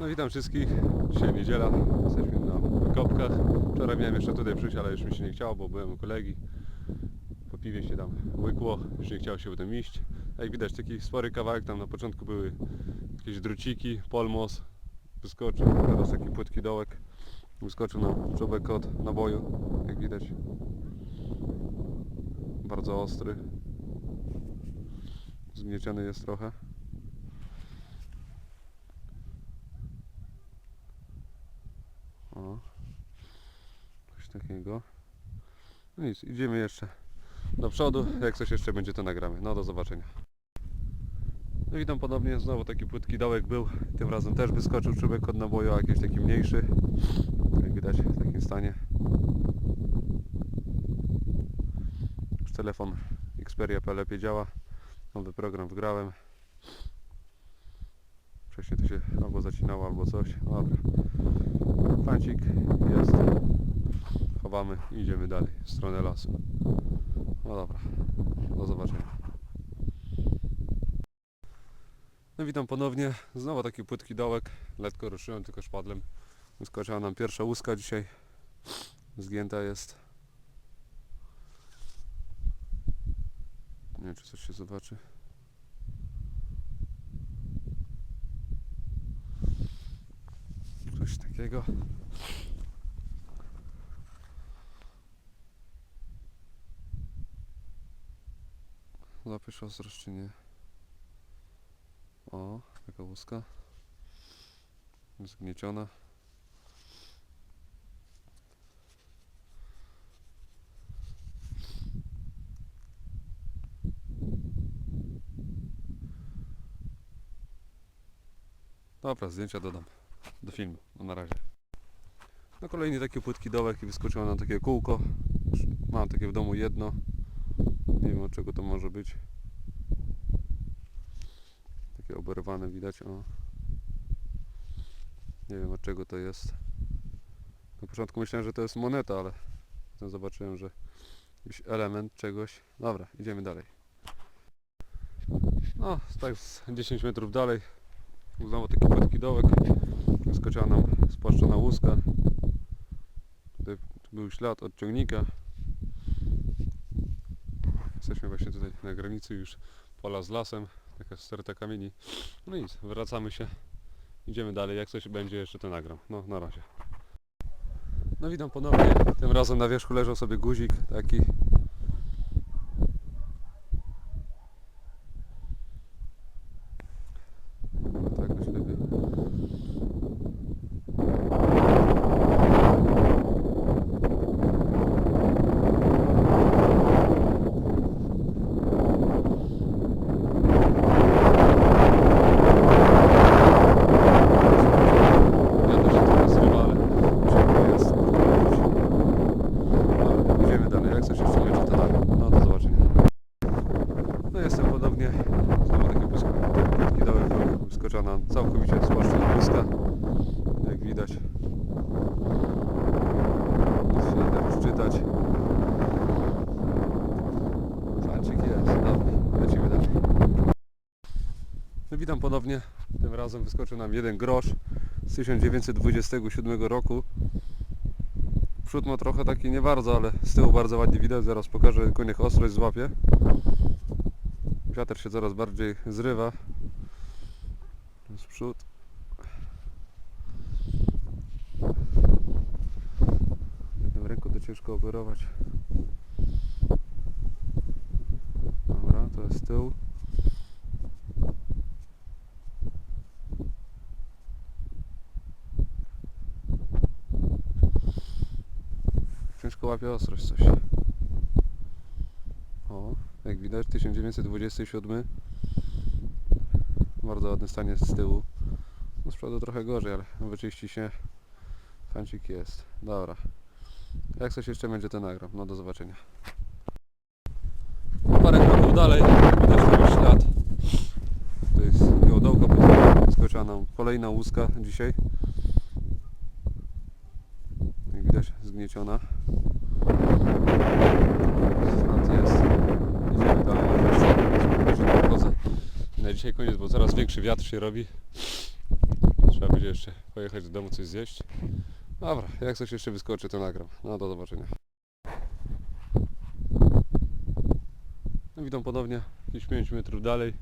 No witam wszystkich. Dzisiaj niedziela. Jesteśmy na wykopkach. Wczoraj miałem jeszcze tutaj przyjść, ale już mi się nie chciało, bo byłem u kolegi. Po piwie się tam łykło, już nie chciało się potem iść. Jak widać taki spory kawałek, tam na początku były jakieś druciki, polmos, wyskoczył, teraz taki płytki dołek. Wyskoczył na czubek kot naboju, jak widać. Bardzo ostry. Zgnieciony jest trochę. O. Coś takiego. No nic, idziemy jeszcze do przodu. Jak coś jeszcze będzie, to nagramy. No do zobaczenia. No witam ponownie, znowu taki płytki dołek był. Tym razem też wyskoczył czubek od naboju, a jakiś taki mniejszy. Jak widać w takim stanie. Już telefon Xperia P lepiej działa. Nowy program wgrałem. Wcześniej to się albo zacinało, albo coś. Dobra. Fancik jest. Chowamy i idziemy dalej w stronę lasu. No dobra. Do zobaczenia. No witam ponownie. Znowu taki płytki dołek. Letko ruszyłem tylko szpadlem. Wyskoczyła nam pierwsza łuska dzisiaj. Zgięta jest. Nie wiem czy coś się zobaczy. Coś takiego. Zapisz ostrość czy nie? O, taka łuska. Zgnieciona. Dobra, zdjęcia dodam do filmu. No na razie. No kolejny taki płytki dołek i wyskoczyło nam takie kółko. Mam takie w domu jedno. Od czego to może być. Takie oberwane widać, o. Nie wiem od czego to jest. Na początku myślałem, że to jest moneta, ale potem zobaczyłem, że jakiś element czegoś. Dobra, idziemy dalej. No, tak z 10 metrów dalej. Znowu taki płytki dołek. Wyskoczyła nam spłaszczona łuska. Tutaj był ślad od ciągnika. Jesteśmy właśnie tutaj na granicy już pola z lasem. Taka sterta kamieni. No nic, wracamy się. Idziemy dalej. Jak coś będzie jeszcze to nagram. No na razie. No witam ponownie. Tym razem na wierzchu leżał sobie guzik taki. Chyba to jakoś lepiej. Ja też się trochę zrywa, ale ciepło jest. Ale idziemy dalej. Jak coś jeszcze będzie, to dalej. No do zobaczenia. No jestem podobnie. Znowu taki płytki dołek był wyskoczyła nam całkowicie spłaszczona łuska. Jak widać. Nic się nie da już czytać. Fancik jest. Dobra, lecimy dalej. Witam ponownie. Tym razem wyskoczył nam jeden grosz z 1927 roku. Przód ma trochę taki nie bardzo, ale z tyłu bardzo ładnie widać. Zaraz pokażę, tylko niech ostrość złapie. Wiatr się coraz bardziej zrywa. Z przód. Jedną ręką to ciężko operować. Dobra, to jest tył. Łapie ostrość coś. O, jak widać 1927 Bardzo ładny stan jest z tyłu. No z przodu trochę gorzej, ale wyczyści się. Fancik jest, dobra. Jak coś jeszcze będzie to nagram, no do zobaczenia. Parę kroków dalej. Widać ślad. To jest geodołka skoczyła nam kolejna łuska dzisiaj. Jak widać zgnieciona Na dzisiaj koniec, bo coraz większy wiatr się robi. Trzeba będzie jeszcze pojechać do domu coś zjeść. Dobra, jak coś jeszcze wyskoczy to nagram. No do zobaczenia. No witam ponownie, jakieś 5 metrów dalej.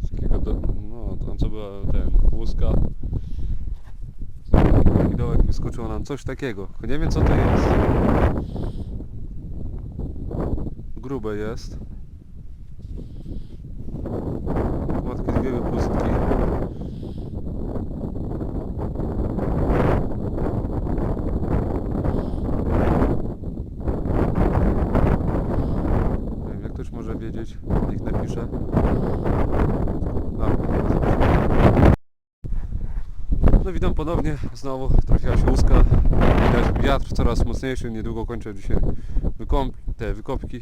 Z takiego do, no tam co była ten łuska. Taki dołek wyskoczyło nam coś takiego. Nie wiem co to jest. Grube jest. Ma takie dwie wypustki. Jak ktoś może wiedzieć, niech napisze. No witam ponownie, znowu trafiła się łuska. Widać wiatr coraz mocniejszy, niedługo kończę dzisiaj wykąp te wykopki.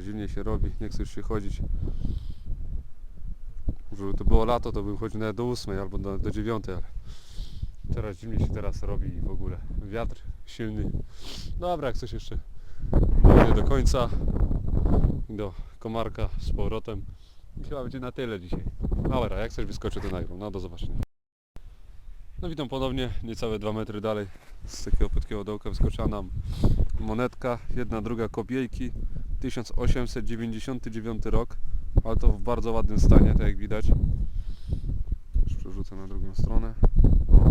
Zimniej się robi, nie chcę już się chodzić. Żeby to było lato, to bym chodził nawet do 8 albo do, do 9, ale coraz zimniej się teraz robi i w ogóle wiatr silny. Dobra, jak coś jeszcze będzie do końca do komarka z powrotem. Chyba będzie na tyle dzisiaj. Dobra, jak coś wyskoczy to nagram. No do zobaczenia. No witam ponownie, niecałe 2 metry dalej. Z takiego płytkiego dołka wyskoczyła nam monetka, jedna, druga kopiejki. 1899 rok, ale to w bardzo ładnym stanie, tak jak widać. Już przerzucę na drugą stronę. O.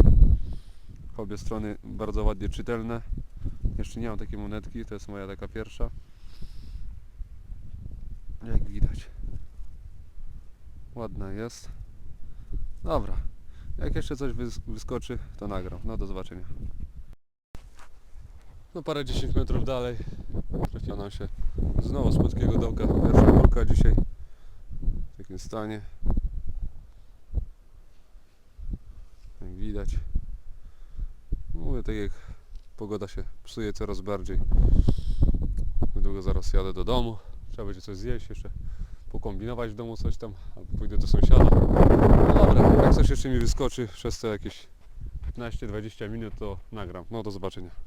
Obie strony bardzo ładnie czytelne. Jeszcze nie mam takiej monetki, to jest moja taka pierwsza. Jak widać. Ładna jest. Dobra. Jak jeszcze coś wys- wyskoczy, to nagram. No do zobaczenia. No parę 10 metrów dalej trafiła się znowu z płytkiego dołka pierwsza kulka dzisiaj w takim stanie. Jak widać. Mówię tak jak pogoda się psuje coraz bardziej. Niedługo zaraz jadę do domu. Trzeba będzie coś zjeść jeszcze. Pokombinować w domu coś tam, albo pójdę do sąsiada. No dobra, jak coś jeszcze mi wyskoczy przez te jakieś 15-20 minut, to nagram. No do zobaczenia.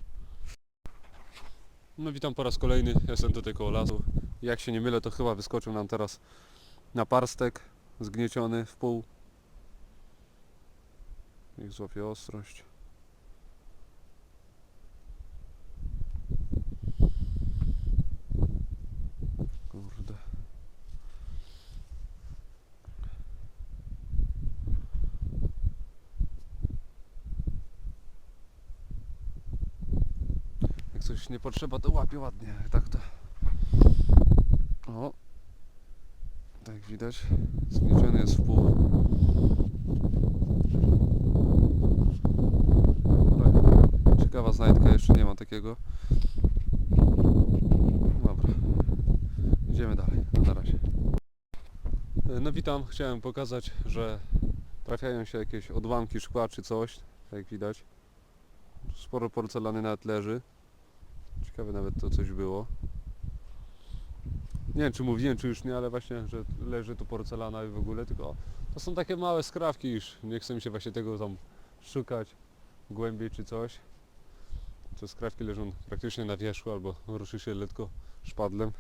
No witam po raz kolejny, jestem tutaj koło lasu. Jak się nie mylę, to chyba wyskoczył nam teraz na parstek zgnieciony w pół. Niech złapie ostrość. Kurde. Jak coś nie potrzeba, to łapie ładnie. Tak to. O. Tak widać. Zgnieciony jest w pół. Ciekawa znajdka, jeszcze nie ma takiego. Dobra. Idziemy dalej. No na razie. E, No witam. Chciałem pokazać, że trafiają się jakieś odłamki szkła czy coś. Tak jak widać. Sporo porcelany nawet leży. Ciekawe nawet to coś było. Nie wiem czy mówiłem czy już nie, ale właśnie, że leży tu porcelana i w ogóle, tylko to są takie małe skrawki już. Nie chce mi się właśnie tego tam szukać głębiej czy coś. Te skrawki leżą praktycznie na wierzchu albo ruszy się lekko szpadlem.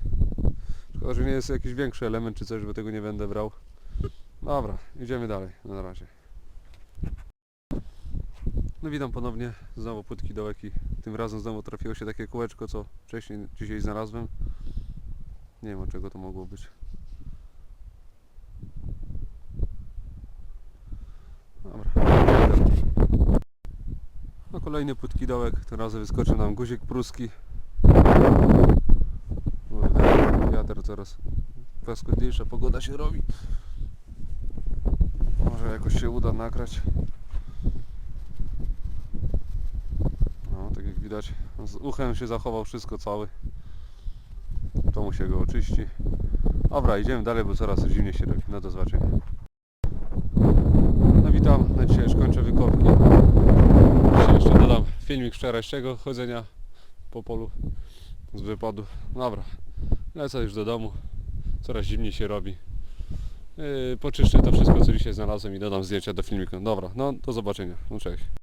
Szkoda, że nie jest jakiś większy element czy coś, bo tego nie będę brał. Dobra, idziemy dalej, na razie. No witam ponownie, znowu płytki dołek i tym razem znowu trafiło się takie kółeczko, co wcześniej dzisiaj znalazłem. Nie wiem czego to mogło być. Dobra. No kolejny płytki dołek, tym razem wyskoczył nam guzik pruski. Wiatr coraz paskudniejsza pogoda się robi. Może jakoś się uda nagrać. No, tak jak widać, z uchem się zachował wszystko cały. To mu się go oczyści. Dobra, idziemy dalej, bo coraz zimniej się robi. No do zobaczenia. No witam, na dzisiaj już kończę wykopki. Dzisiaj jeszcze dodam filmik wczorajszego chodzenia po polu z wypadu. Dobra, lecę już do domu. Coraz zimniej się robi. Yy, poczyszczę to wszystko, co dzisiaj znalazłem i dodam zdjęcia do filmiku. Dobra, no do zobaczenia. No cześć.